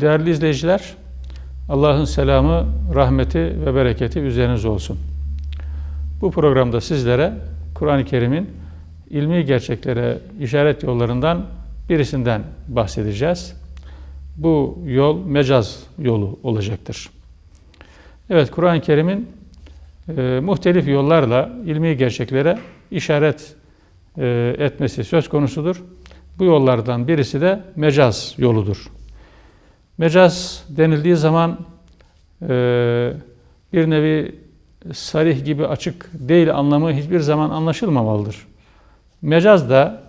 Değerli izleyiciler, Allah'ın selamı, rahmeti ve bereketi üzeriniz olsun. Bu programda sizlere Kur'an-ı Kerim'in ilmi gerçeklere işaret yollarından birisinden bahsedeceğiz. Bu yol mecaz yolu olacaktır. Evet, Kur'an-ı Kerim'in e, muhtelif yollarla ilmi gerçeklere işaret e, etmesi söz konusudur. Bu yollardan birisi de mecaz yoludur. Mecaz denildiği zaman e, bir nevi sarih gibi açık değil anlamı hiçbir zaman anlaşılmamalıdır. Mecaz da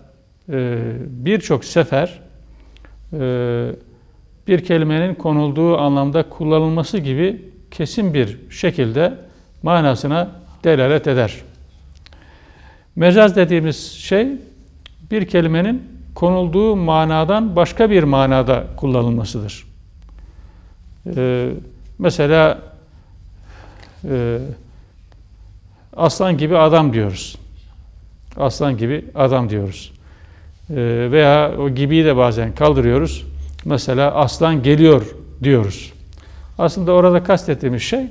e, birçok sefer e, bir kelimenin konulduğu anlamda kullanılması gibi kesin bir şekilde manasına delalet eder. Mecaz dediğimiz şey bir kelimenin konulduğu manadan başka bir manada kullanılmasıdır. Ee, mesela e, aslan gibi adam diyoruz. Aslan gibi adam diyoruz. Ee, veya o gibiyi de bazen kaldırıyoruz. Mesela aslan geliyor diyoruz. Aslında orada kastettiğimiz şey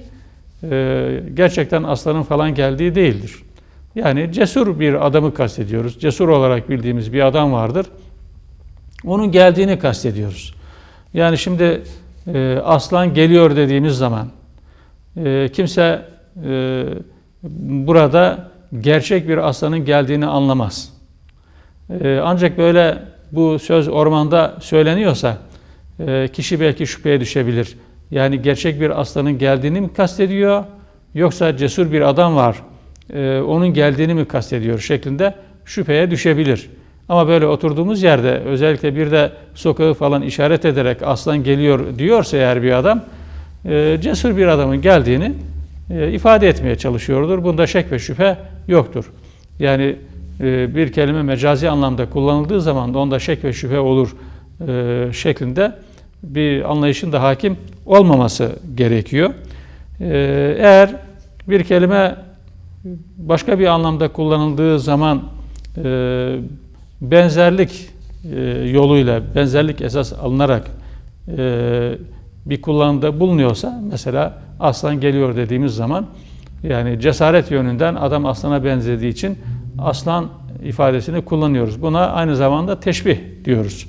e, gerçekten aslanın falan geldiği değildir. Yani cesur bir adamı kastediyoruz. Cesur olarak bildiğimiz bir adam vardır. Onun geldiğini kastediyoruz. Yani şimdi e, aslan geliyor dediğimiz zaman e, kimse e, burada gerçek bir aslanın geldiğini anlamaz. E, ancak böyle bu söz ormanda söyleniyorsa e, kişi belki şüpheye düşebilir. Yani gerçek bir aslanın geldiğini mi kastediyor yoksa cesur bir adam var e, onun geldiğini mi kastediyor şeklinde şüpheye düşebilir. Ama böyle oturduğumuz yerde özellikle bir de sokağı falan işaret ederek aslan geliyor diyorsa eğer bir adam e, cesur bir adamın geldiğini e, ifade etmeye çalışıyordur. Bunda şek ve şüphe yoktur. Yani e, bir kelime mecazi anlamda kullanıldığı zaman da onda şek ve şüphe olur şeklinde bir anlayışın da hakim olmaması gerekiyor. Eğer bir kelime başka bir anlamda kullanıldığı zaman e, benzerlik e, yoluyla, benzerlik esas alınarak e, bir kullanımda bulunuyorsa, mesela aslan geliyor dediğimiz zaman, yani cesaret yönünden adam aslana benzediği için aslan ifadesini kullanıyoruz. Buna aynı zamanda teşbih diyoruz.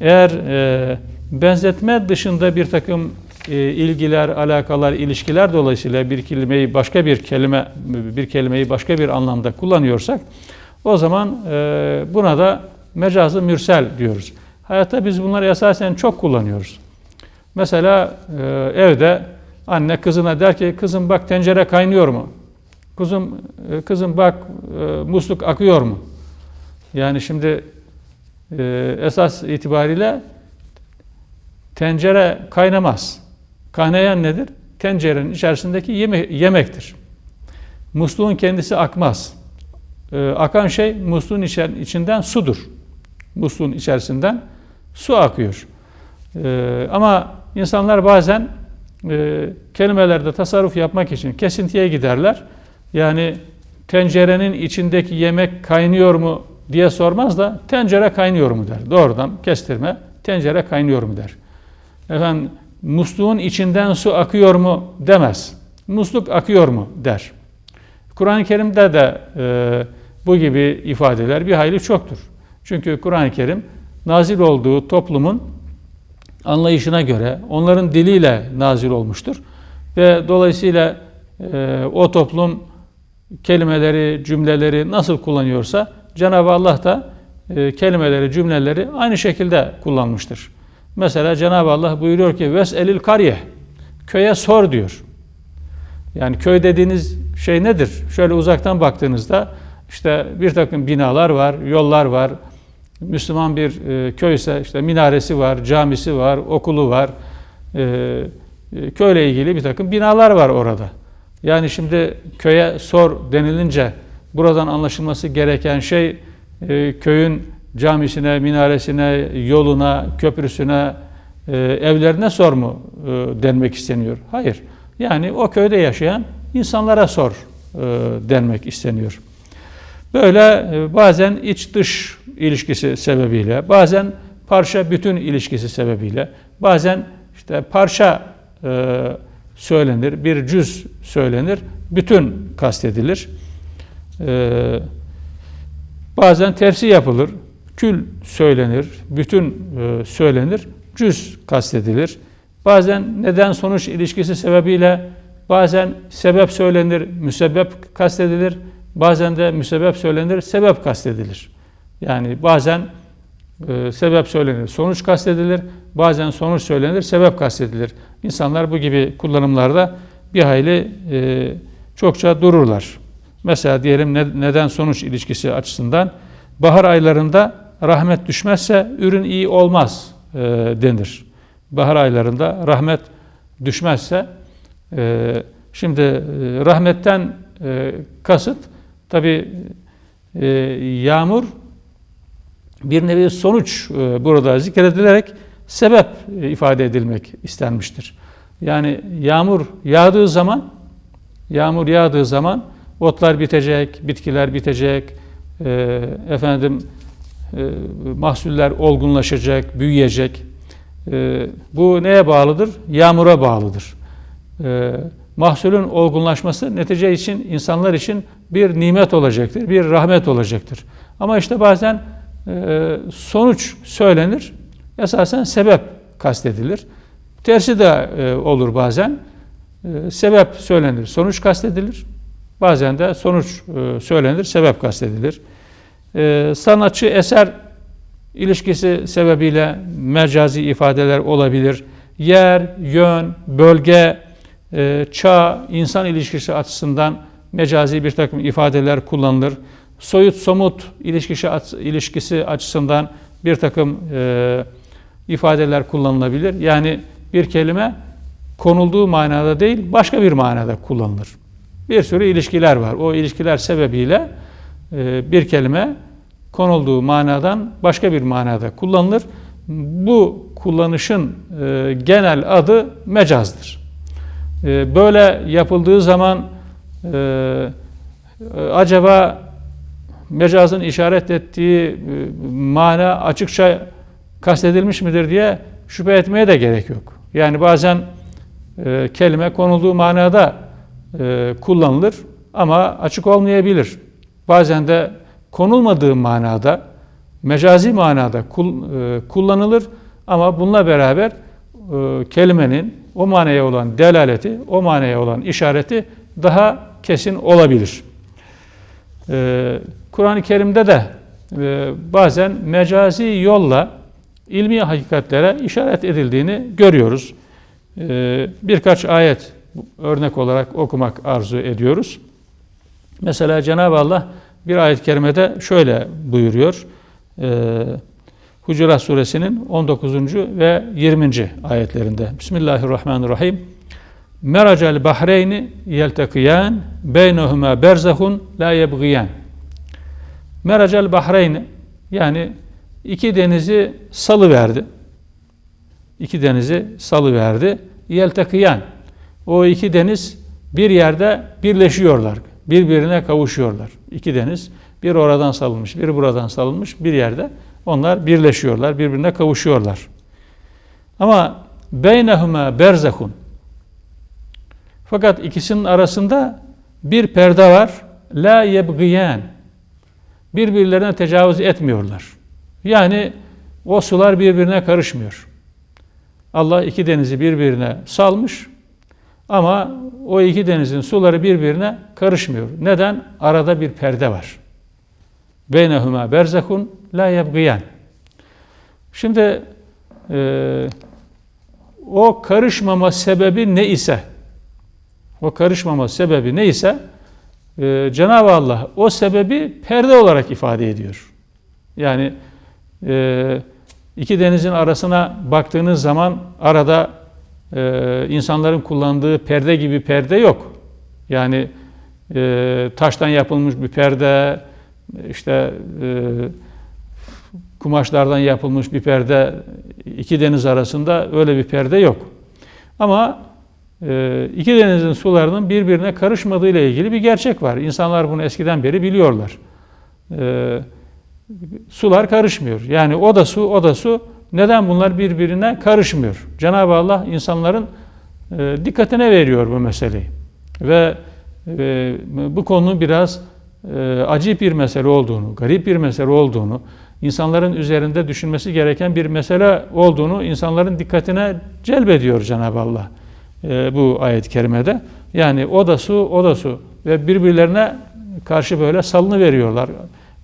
Eğer e, benzetme dışında bir takım ilgiler, alakalar, ilişkiler dolayısıyla bir kelimeyi başka bir kelime bir kelimeyi başka bir anlamda kullanıyorsak o zaman e, buna da mecazı mürsel diyoruz. Hayatta biz bunları esasen çok kullanıyoruz. Mesela e, evde anne kızına der ki kızım bak tencere kaynıyor mu? Kızım kızım bak musluk akıyor mu? Yani şimdi esas itibariyle tencere kaynamaz. Kaynayan nedir? Tencerenin içerisindeki yeme yemektir. Musluğun kendisi akmaz. Ee, akan şey musluğun içinden sudur. Musluğun içerisinden su akıyor. Ee, ama insanlar bazen e, kelimelerde tasarruf yapmak için kesintiye giderler. Yani tencerenin içindeki yemek kaynıyor mu diye sormaz da tencere kaynıyor mu der. Doğrudan kestirme tencere kaynıyor mu der. Efendim musluğun içinden su akıyor mu demez. Musluk akıyor mu der. Kur'an-ı Kerim'de de e, bu gibi ifadeler bir hayli çoktur. Çünkü Kur'an-ı Kerim nazil olduğu toplumun anlayışına göre onların diliyle nazil olmuştur. Ve dolayısıyla e, o toplum kelimeleri, cümleleri nasıl kullanıyorsa Cenab-ı Allah da e, kelimeleri, cümleleri aynı şekilde kullanmıştır. Mesela Cenab-ı Allah buyuruyor ki ves elil kariye köye sor diyor. Yani köy dediğiniz şey nedir? Şöyle uzaktan baktığınızda işte bir takım binalar var, yollar var. Müslüman bir e, köyse işte minaresi var, camisi var, okulu var. E, e, köyle ilgili bir takım binalar var orada. Yani şimdi köye sor denilince buradan anlaşılması gereken şey köyün camisine, minaresine, yoluna, köprüsüne, evlerine sor mu denmek isteniyor? Hayır. Yani o köyde yaşayan insanlara sor e, denmek isteniyor. Böyle e, bazen iç dış ilişkisi sebebiyle, bazen parça bütün ilişkisi sebebiyle, bazen işte parça e, söylenir, bir cüz söylenir, bütün kastedilir. E, bazen tersi yapılır, kül söylenir, bütün e, söylenir, cüz kastedilir. Bazen neden sonuç ilişkisi sebebiyle bazen sebep söylenir, müsebbep kastedilir. Bazen de müsebbep söylenir, sebep kastedilir. Yani bazen e, sebep söylenir, sonuç kastedilir. Bazen sonuç söylenir, sebep kastedilir. İnsanlar bu gibi kullanımlarda bir hayli e, çokça dururlar. Mesela diyelim ne, neden sonuç ilişkisi açısından bahar aylarında rahmet düşmezse ürün iyi olmaz e, denir. Bahar aylarında rahmet düşmezse e, şimdi e, rahmetten e, kasıt tabi e, yağmur bir nevi sonuç e, burada zikredilerek sebep ifade edilmek istenmiştir. Yani yağmur yağdığı zaman yağmur yağdığı zaman otlar bitecek, bitkiler bitecek, efendim mahsuller olgunlaşacak, büyüyecek. Bu neye bağlıdır? Yağmura bağlıdır. E, mahsulün olgunlaşması netice için insanlar için bir nimet olacaktır, bir rahmet olacaktır. Ama işte bazen e, sonuç söylenir, esasen sebep kastedilir. Tersi de e, olur bazen. E, sebep söylenir, sonuç kastedilir. Bazen de sonuç e, söylenir, sebep kastedilir. E, sanatçı eser ilişkisi sebebiyle mecazi ifadeler olabilir. Yer, yön, bölge, e, çağ, insan ilişkisi açısından mecazi bir takım ifadeler kullanılır. Soyut somut ilişkisi, ilişkisi açısından bir takım e, ifadeler kullanılabilir. Yani bir kelime konulduğu manada değil başka bir manada kullanılır. Bir sürü ilişkiler var. O ilişkiler sebebiyle e, bir kelime konulduğu manadan başka bir manada kullanılır. Bu kullanışın e, genel adı mecazdır. E, böyle yapıldığı zaman e, acaba mecazın işaret ettiği mana açıkça kastedilmiş midir diye şüphe etmeye de gerek yok. Yani bazen kelime konulduğu manada kullanılır ama açık olmayabilir. Bazen de konulmadığı manada, mecazi manada kullanılır ama bununla beraber kelimenin o manaya olan delaleti, o manaya olan işareti daha kesin olabilir. Ee, Kur'an-ı Kerim'de de e, bazen mecazi yolla ilmi hakikatlere işaret edildiğini görüyoruz. Ee, birkaç ayet örnek olarak okumak arzu ediyoruz. Mesela Cenab-ı Allah bir ayet-i kerimede şöyle buyuruyor. Ee, Hucurat suresinin 19. ve 20. ayetlerinde. Bismillahirrahmanirrahim. Meracel bahreyni yeltekiyan beynehuma berzahun la yebgiyan. Meracel bahreyni yani iki denizi salı verdi. İki denizi salı verdi. Yeltekiyan. O iki deniz bir yerde birleşiyorlar. Birbirine kavuşuyorlar. İki deniz bir oradan salınmış, bir buradan salınmış bir yerde onlar birleşiyorlar, birbirine kavuşuyorlar. Ama beynehuma berzehun. Fakat ikisinin arasında bir perde var. La yebgiyen. Birbirlerine tecavüz etmiyorlar. Yani o sular birbirine karışmıyor. Allah iki denizi birbirine salmış ama o iki denizin suları birbirine karışmıyor. Neden? Arada bir perde var. Beynehuma berzekun la yebgiyen. Şimdi e, o karışmama sebebi ne ise o karışmama sebebi ne ise e, Cenab-ı Allah o sebebi perde olarak ifade ediyor. Yani e, iki denizin arasına baktığınız zaman arada e, insanların kullandığı perde gibi perde yok. Yani e, taştan yapılmış bir perde, işte e, kumaşlardan yapılmış bir perde, iki deniz arasında öyle bir perde yok. Ama e, iki denizin sularının birbirine karışmadığı ile ilgili bir gerçek var. İnsanlar bunu eskiden beri biliyorlar. E, sular karışmıyor. Yani o da su, o da su Neden bunlar birbirine karışmıyor? Cenab-ı Allah insanların e, dikkatine veriyor bu meseleyi. Ve e, bu konunun biraz e, acı bir mesele olduğunu, garip bir mesele olduğunu, insanların üzerinde düşünmesi gereken bir mesele olduğunu insanların dikkatine celbediyor Cenab-ı Allah e, bu ayet-i kerimede. Yani o da su, o da su ve birbirlerine karşı böyle salını veriyorlar.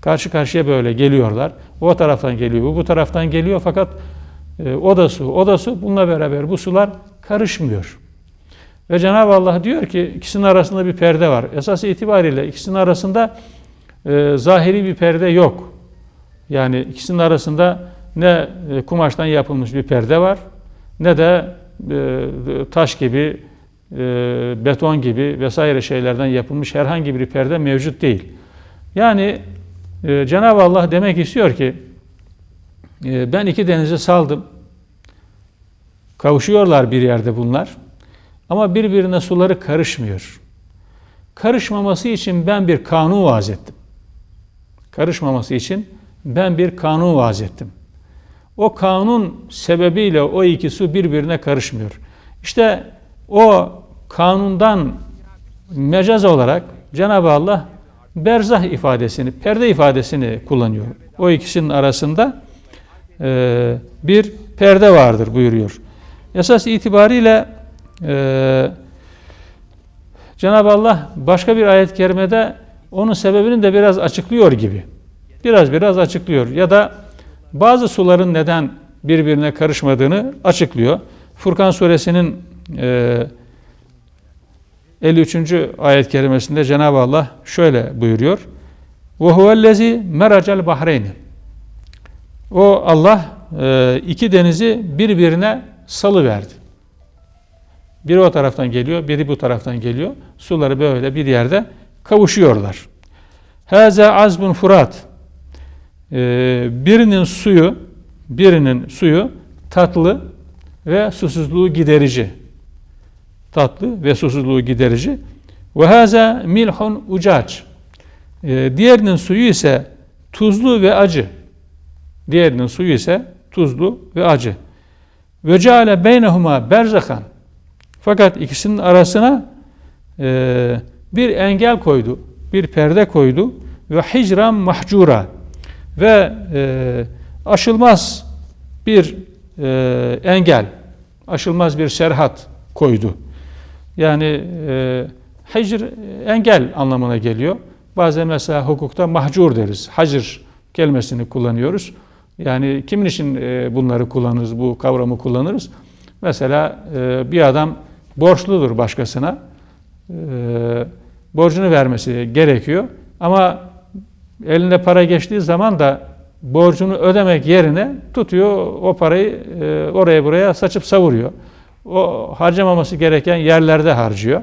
Karşı karşıya böyle geliyorlar. O taraftan geliyor, bu taraftan geliyor fakat e, o da su, o da su. Bununla beraber bu sular karışmıyor. Ve Cenab-ı Allah diyor ki ikisinin arasında bir perde var. Esas itibariyle ikisinin arasında e, zahiri bir perde yok. Yani ikisinin arasında ne e, kumaştan yapılmış bir perde var ne de e, taş gibi, e, beton gibi vesaire şeylerden yapılmış herhangi bir perde mevcut değil. Yani e, Cenab-ı Allah demek istiyor ki e, ben iki denize saldım. Kavuşuyorlar bir yerde bunlar. Ama birbirine suları karışmıyor. Karışmaması için ben bir kanun vaz ettim. Karışmaması için ben bir kanun vaz ettim. O kanun sebebiyle o iki su birbirine karışmıyor. İşte o kanundan mecaz olarak Cenab-ı Allah berzah ifadesini, perde ifadesini kullanıyor. O ikisinin arasında e, bir perde vardır buyuruyor. Esas itibariyle e, Cenab-ı Allah başka bir ayet-i kerimede onun sebebini de biraz açıklıyor gibi. Biraz biraz açıklıyor. Ya da bazı suların neden birbirine karışmadığını açıklıyor. Furkan suresinin e, 53. ayet kerimesinde Cenab-ı Allah şöyle buyuruyor. وَهُوَ الَّذ۪ي مَرَجَ الْبَحْرَيْنِ O Allah e, iki denizi birbirine salı verdi. Biri o taraftan geliyor, biri bu taraftan geliyor. Suları böyle bir yerde kavuşuyorlar. Haza azbun furat. Ee, birinin suyu, birinin suyu tatlı ve susuzluğu giderici. Tatlı ve susuzluğu giderici. Ve haza milhun ucac. Ee, diğerinin suyu ise tuzlu ve acı. Diğerinin suyu ise tuzlu ve acı. Ve ceale beynehuma berzakan. Fakat ikisinin arasına e, bir engel koydu, bir perde koydu ve hicran mahcura ve e, aşılmaz bir e, engel, aşılmaz bir serhat koydu. Yani e, hicr engel anlamına geliyor. Bazen mesela hukukta mahcur deriz. Hacir kelimesini kullanıyoruz. Yani kimin için e, bunları kullanırız, bu kavramı kullanırız? Mesela e, bir adam borçludur başkasına. E, borcunu vermesi gerekiyor. Ama eline para geçtiği zaman da borcunu ödemek yerine tutuyor o parayı e, oraya buraya saçıp savuruyor. O harcamaması gereken yerlerde harcıyor.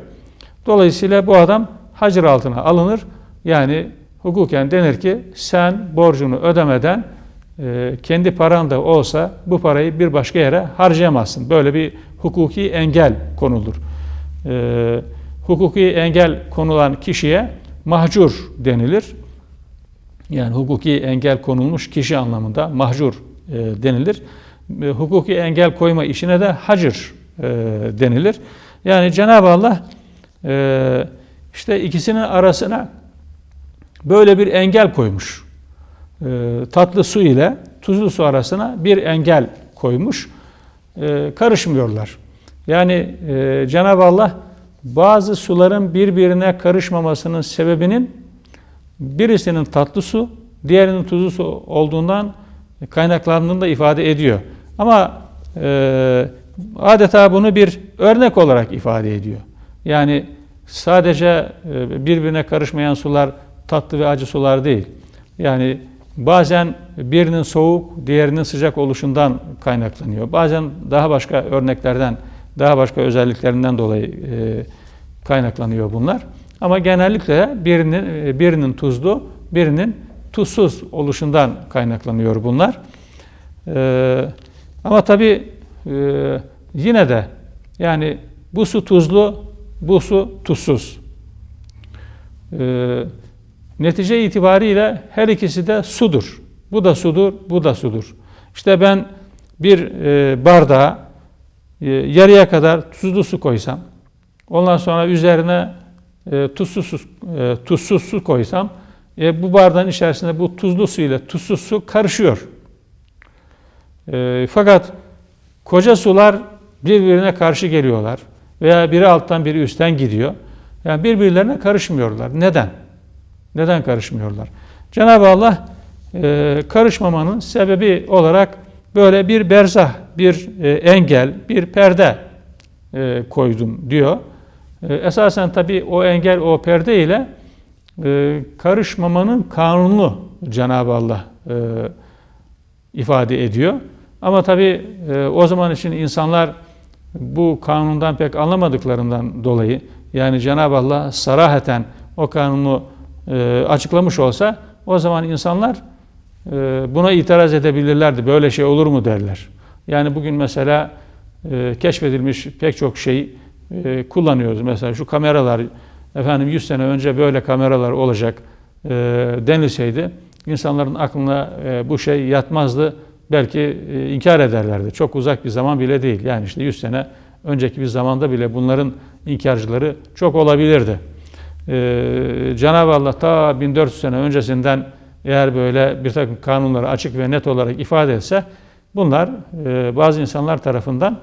Dolayısıyla bu adam hacir altına alınır. Yani hukuken denir ki sen borcunu ödemeden e, kendi paran da olsa bu parayı bir başka yere harcayamazsın. Böyle bir hukuki engel konulur. E, hukuki engel konulan kişiye mahcur denilir. Yani hukuki engel konulmuş kişi anlamında mahcur e, denilir. E, hukuki engel koyma işine de hacır e, denilir. Yani Cenab-ı Allah e, işte ikisinin arasına böyle bir engel koymuş. E, tatlı su ile tuzlu su arasına bir engel koymuş. E, karışmıyorlar. Yani e, Cenab-ı Allah bazı suların birbirine karışmamasının sebebinin birisinin tatlı su, diğerinin tuzlu su olduğundan kaynaklandığını da ifade ediyor. Ama e, adeta bunu bir örnek olarak ifade ediyor. Yani sadece birbirine karışmayan sular tatlı ve acı sular değil. Yani bazen birinin soğuk, diğerinin sıcak oluşundan kaynaklanıyor. Bazen daha başka örneklerden, daha başka özelliklerinden dolayı e, kaynaklanıyor bunlar. Ama genellikle birinin e, birinin tuzlu, birinin tuzsuz oluşundan kaynaklanıyor bunlar. Ee, ama tabi e, yine de yani bu su tuzlu, bu su tuzsuz. Ee, netice itibariyle her ikisi de sudur. Bu da sudur, bu da sudur. İşte ben bir e, bardağa e, yarıya kadar tuzlu su koysam, ondan sonra üzerine e, tuzsuz, su, e, tuzsuz su koysam, e, bu bardağın içerisinde bu tuzlu su ile tuzsuz su karışıyor. E, fakat koca sular birbirine karşı geliyorlar veya biri alttan biri üstten gidiyor. Yani birbirlerine karışmıyorlar. Neden? Neden karışmıyorlar? Cenab-ı Allah e, karışmamanın sebebi olarak böyle bir berzah, bir e, engel, bir perde e, koydum diyor. E, esasen tabi o engel, o perde ile e, karışmamanın kanunu Cenab-ı Allah e, ifade ediyor. Ama tabi e, o zaman için insanlar bu kanundan pek anlamadıklarından dolayı yani Cenab-ı Allah saraheten o kanunu e, açıklamış olsa o zaman insanlar e, buna itiraz edebilirlerdi. Böyle şey olur mu derler. Yani bugün mesela e, keşfedilmiş pek çok şey kullanıyoruz. Mesela şu kameralar efendim 100 sene önce böyle kameralar olacak e, denilseydi insanların aklına bu şey yatmazdı. Belki inkar ederlerdi. Çok uzak bir zaman bile değil. Yani işte 100 sene önceki bir zamanda bile bunların inkarcıları çok olabilirdi. Ee, Cenab-ı Allah ta 1400 sene öncesinden eğer böyle bir takım kanunları açık ve net olarak ifade etse bunlar e, bazı insanlar tarafından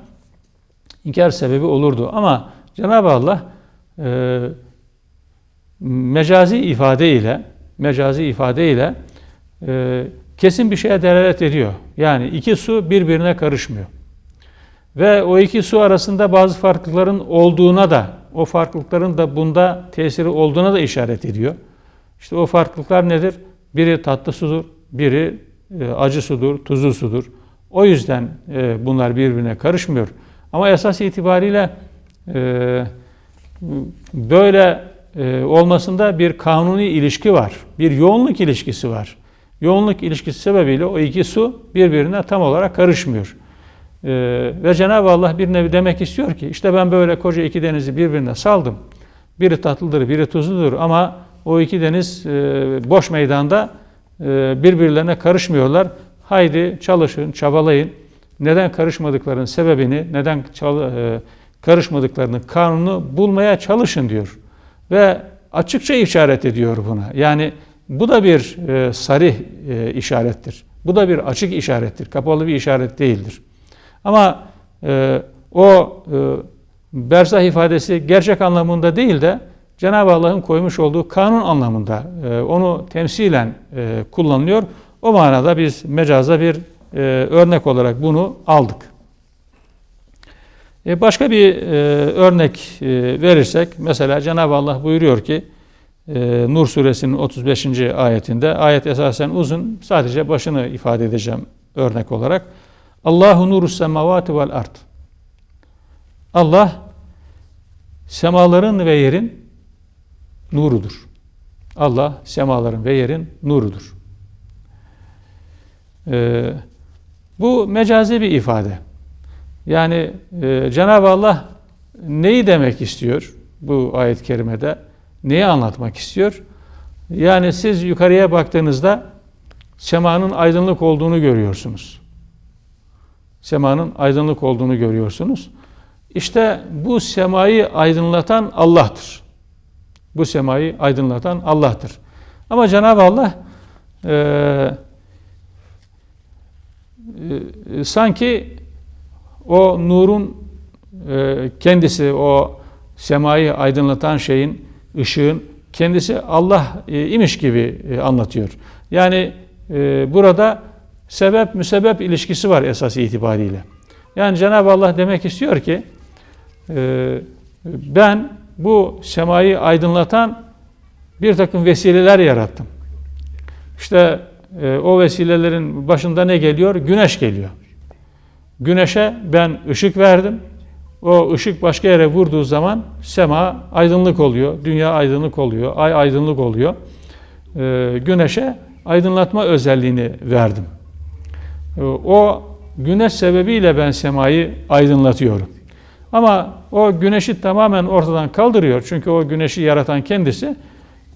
inkar sebebi olurdu. Ama Cenab-ı Allah e, mecazi ifade ile mecazi ifade ile e, kesin bir şeye delalet ediyor. Yani iki su birbirine karışmıyor. Ve o iki su arasında bazı farklılıkların olduğuna da, o farklılıkların da bunda tesiri olduğuna da işaret ediyor. İşte o farklılıklar nedir? Biri tatlı sudur, biri e, acı sudur, tuzlu sudur. O yüzden e, bunlar birbirine karışmıyor. Ama esas itibariyle e, böyle olmasında bir kanuni ilişki var. Bir yoğunluk ilişkisi var. Yoğunluk ilişkisi sebebiyle o iki su birbirine tam olarak karışmıyor. Ee, ve Cenab-ı Allah bir nevi demek istiyor ki işte ben böyle koca iki denizi birbirine saldım. Biri tatlıdır, biri tuzludur ama o iki deniz e, boş meydanda e, birbirlerine karışmıyorlar. Haydi çalışın, çabalayın. Neden karışmadıklarının sebebini, neden e, karışmadıklarının kanunu bulmaya çalışın diyor. Ve açıkça işaret ediyor buna. Yani bu da bir e, sarih e, işarettir. Bu da bir açık işarettir. Kapalı bir işaret değildir. Ama e, o e, berzah ifadesi gerçek anlamında değil de Cenab-ı Allah'ın koymuş olduğu kanun anlamında e, onu temsilen e, kullanılıyor. O manada biz mecaza bir e, örnek olarak bunu aldık. E, başka bir e, örnek e, verirsek, mesela Cenab-ı Allah buyuruyor ki, e, Nur suresinin 35. ayetinde, ayet esasen uzun, sadece başını ifade edeceğim örnek olarak. Allahu nuru semavati vel ard. Allah semaların ve yerin nurudur. Allah semaların ve yerin nurudur. Ee, bu mecazi bir ifade. Yani e, Cenab-ı Allah neyi demek istiyor bu ayet-i kerimede? Neyi anlatmak istiyor? Yani siz yukarıya baktığınızda semanın aydınlık olduğunu görüyorsunuz semanın aydınlık olduğunu görüyorsunuz. İşte bu semayı aydınlatan Allah'tır. Bu semayı aydınlatan Allah'tır. Ama Cenab-ı Allah e, e, sanki o nurun e, kendisi, o semayı aydınlatan şeyin, ışığın kendisi Allah e, imiş gibi e, anlatıyor. Yani e, burada sebep müsebep ilişkisi var esas itibariyle. Yani Cenab-ı Allah demek istiyor ki e, ben bu semayı aydınlatan bir takım vesileler yarattım. İşte e, o vesilelerin başında ne geliyor? Güneş geliyor. Güneşe ben ışık verdim. O ışık başka yere vurduğu zaman sema aydınlık oluyor, dünya aydınlık oluyor, ay aydınlık oluyor. E, güneşe aydınlatma özelliğini verdim. Ee, o güneş sebebiyle ben semayı aydınlatıyorum. Ama o güneşi tamamen ortadan kaldırıyor. Çünkü o güneşi yaratan kendisi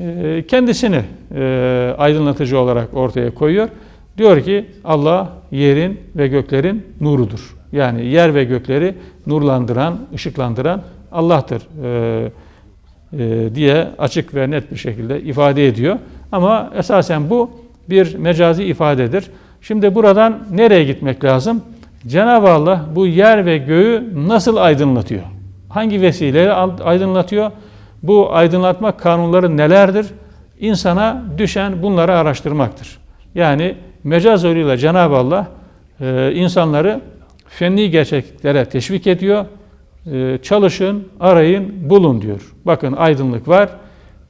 e, kendisini e, aydınlatıcı olarak ortaya koyuyor. Diyor ki Allah yerin ve göklerin nurudur. Yani yer ve gökleri nurlandıran, ışıklandıran Allah'tır e, diye açık ve net bir şekilde ifade ediyor. Ama esasen bu bir mecazi ifadedir. Şimdi buradan nereye gitmek lazım? Cenab-ı Allah bu yer ve göğü nasıl aydınlatıyor? Hangi vesileyle aydınlatıyor? Bu aydınlatma kanunları nelerdir? İnsana düşen bunları araştırmaktır. Yani mecaz yoluyla Cenab-ı Allah e, insanları fenni gerçeklere teşvik ediyor. E, çalışın, arayın, bulun diyor. Bakın aydınlık var.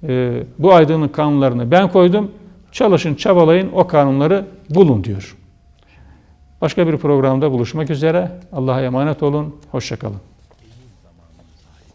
E, bu aydınlık kanunlarını ben koydum. Çalışın, çabalayın, o kanunları bulun diyor. Başka bir programda buluşmak üzere. Allah'a emanet olun. Hoşçakalın.